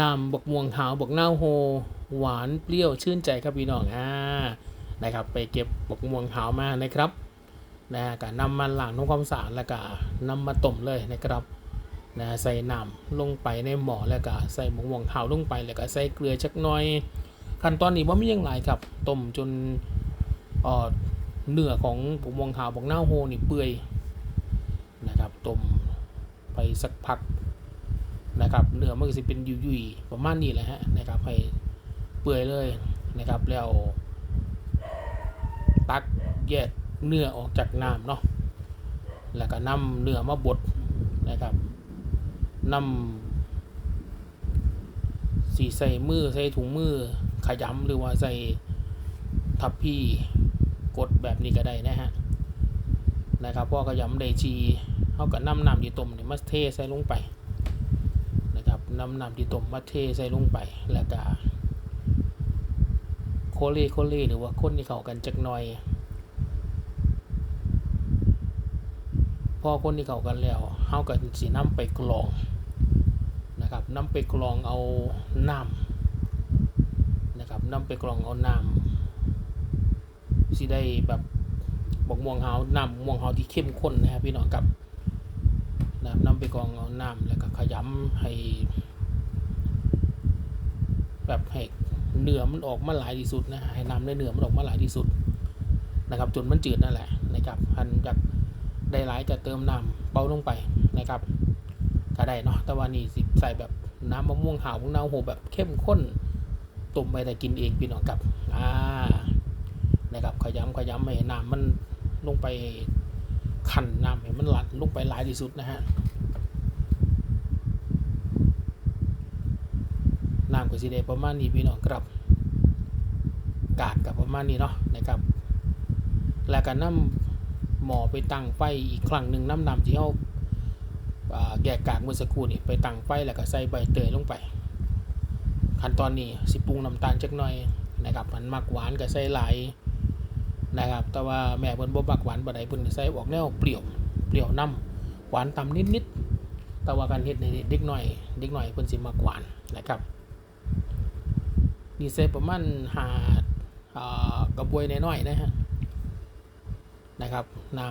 นำบกม่วงหาวบกเน่าโฮ หวานเปรี้ยวชื่นใจครับพี่น้องอ่านะครับ ไปเก็บบกม่วงหาวมานะครับนะก็นำมาล้างทำความสะอาดแล้วก็นำมาต้มเลยนะครับนะใส่น้ำลงไปในหม้อแล้วก็ใส่บกม่วงหาวลงไปแล้วก็ใส่เกลือจักหน่อย ขั้นตอนนี้ว่าไมีอย่างไรครับต้มจนเอ่อเนื้อของบกม่วงหาวบกเน่าโฮนี่เปื่อยนะครับต้มไปสักพัก นะครับเนื้อมันก็จะเป็นยุ่ยๆประมาณนี้แหละฮะนะครับให้เปื่อยเลยนะครับแล้วตักแยกเนื้อออกจากน้ำเนาะแล้วก็นำเนื้อมาบดนะครับนำสีใส่มือใส่ถุงมือขยำหรือว่าใส่ทับพี่กดแบบนี้ก็ได้นะฮะนะครับพอขยำได้ทีเขาก็นำน้ำที่ต้มเนี่ยมาเทใส่ลงไป นะครับนำน้ำที่ต้มมาเทใส่ลงไป แล้วก็โคเล่โคเล่หรือว่าคนที่เข้ากันจักหน่อยพอคนที่เข้ากันแล้วเฮาก็สินำไปกรองนะครับน้ำไปกรองเอาน้ำนะครับน้ำไปกรองเอาน้ำสิได้แบบบอกม่วงเฮาน้ำม่วงเฮาที่เข้มข้นนะครับพี่น้องครับน้ำนำไปกรองเอาน้ำแล้วก็ขยำให้ แบบให้เนื้อมันออกมาหลายที่สุดนะให้น้ำในเนื้อมันออกมาหลายที่สุดนะครับ จนมันจืดนั่นแหละนะครับพันจากได้หลายก็เติมน้ำเบาลงไปนะครับก็ได้เนาะแต่ว่านี่สิใส่แบบน้ำมะม่วงหาวมะนาวโหแบบเข้มข้นต้มไปแต่กินเองพี่น้องครับอ่านะครับขยำขยำให้น้ำมันลงไปขันน้ำให้มันหลัดลงไปหลายที่สุดนะฮะ น้ำ ก็สิได้ประมาณนี้พี่น้องครับกากกับประมาณนี้เนาะนะครับ แล้วก็นำหมอไปตั้งไฟอีกครั้งหนึ่งน้ำนำที่เขาแยกกากเมื่อสักครู่นี่ไปตั้งไฟแล้วก็ใส่ใบเตยลงไป ขั้นตอนนี้สิปรุงน้ำตาลจักหน่อยนะครับมันมักหวานก็ใส่หลายนะครับ แต่ว่าแม่เพิ่นบ่มักหวานบ่ได้เพิ่นใส่ออกแนวเปรี้ยวเปรี้ยวนํหวานต่ำนิดๆแต่ว่าการเฮ็ดในเด็กหน้อยเด็กหน้อยเพิ่นสิมักหวานนะครับ นี่ใส่ประมาณหากระบวยน้อยๆนะฮะนะครับน้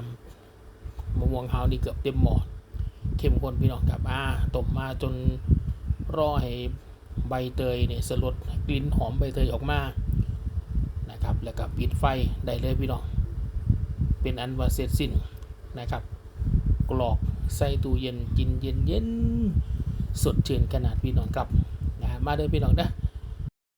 ำมะม่วงหาวนี่เกือบเต็มหม้อเข้มข้นพี่น้องครับอ่าต้มมาจนรอให้ใบเตยเนี่ยสลดกลิ่นหอมใบเตยออกมานะครับ แล้วก็ปิดไฟได้เลยพี่น้อง เป็นอันว่าเสร็จสิ้นนะครับ กรอกใส่ตู้เย็นกินเย็นเย็นสดชื่นขนาดพี่น้องครับนะมาเด้อพี่น้องนะ